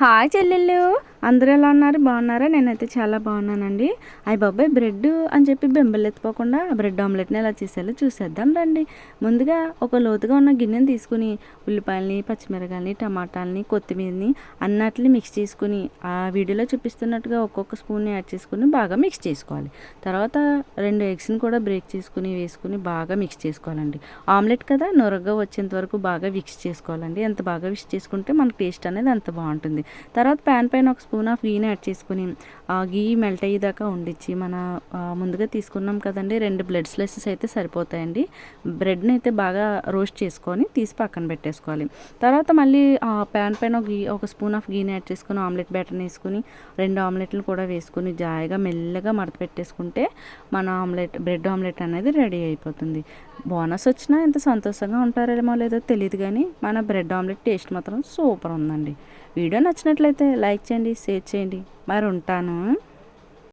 Hi ചെല്ലല്ലോ. అందరూ ఎలా ఉన్నారు? బాగున్నారా? నేనైతే చాలా బాగున్నానండి. అయ్యి బాబాయ్ బ్రెడ్ అని చెప్పి బెంబలు ఎత్తుకోకుండా బ్రెడ్ ఆమ్లెట్ని ఎలా చేసేలా చూసేద్దాం రండి. ముందుగా ఒక లోతుగా ఉన్న గిన్నెని తీసుకుని ఉల్లిపాయలని పచ్చిమిరకాయలని టమాటాలని కొత్తిమీరని అన్నట్లు మిక్స్ చేసుకుని ఆ వీడియోలో చూపిస్తున్నట్టుగా ఒక్కొక్క స్పూన్ యాడ్ చేసుకుని బాగా మిక్స్ చేసుకోవాలి. తర్వాత రెండు ఎగ్స్ని కూడా బ్రేక్ చేసుకుని వేసుకుని బాగా మిక్స్ చేసుకోవాలండి. ఆమ్లెట్ కదా నొరగ్గా వచ్చేంత వరకు బాగా మిక్స్ చేసుకోవాలండి. ఎంత బాగా మిక్స్ చేసుకుంటే మనకు టేస్ట్ అనేది అంత బాగుంటుంది. తర్వాత ప్యాన్ పైన ఒక స్పూన్ ఆఫ్ గీని యాడ్ చేసుకుని ఆ గీ మెల్ట్ అయ్యేదాకా ఉండిచ్చి మన ముందుగా తీసుకున్నాం కదండి రెండు బ్లడ్ స్లైసెస్ అయితే సరిపోతాయండి. బ్రెడ్ని అయితే బాగా రోస్ట్ చేసుకొని తీసి పక్కన పెట్టేసుకోవాలి. తర్వాత మళ్ళీ ఆ ప్యాన్ పైన గీ ఒక స్పూన్ ఆఫ్ గీని యాడ్ చేసుకుని ఆమ్లెట్ బ్యాటర్ని వేసుకుని రెండు ఆమ్లెట్లు కూడా వేసుకుని జాయిగా మెల్లగా మడత పెట్టేసుకుంటే మన ఆమ్లెట్ బ్రెడ్ ఆమ్లెట్ అనేది రెడీ అయిపోతుంది. బోనస్ వచ్చినా ఎంత సంతోషంగా ఉంటారేమో లేదో తెలియదు కానీ మన బ్రెడ్ ఆమ్లెట్ టేస్ట్ మాత్రం సూపర్ ఉందండి. వీడియో నచ్చినట్లయితే లైక్ చేయండి షేర్ చేయండి. మరి ఉంటాను.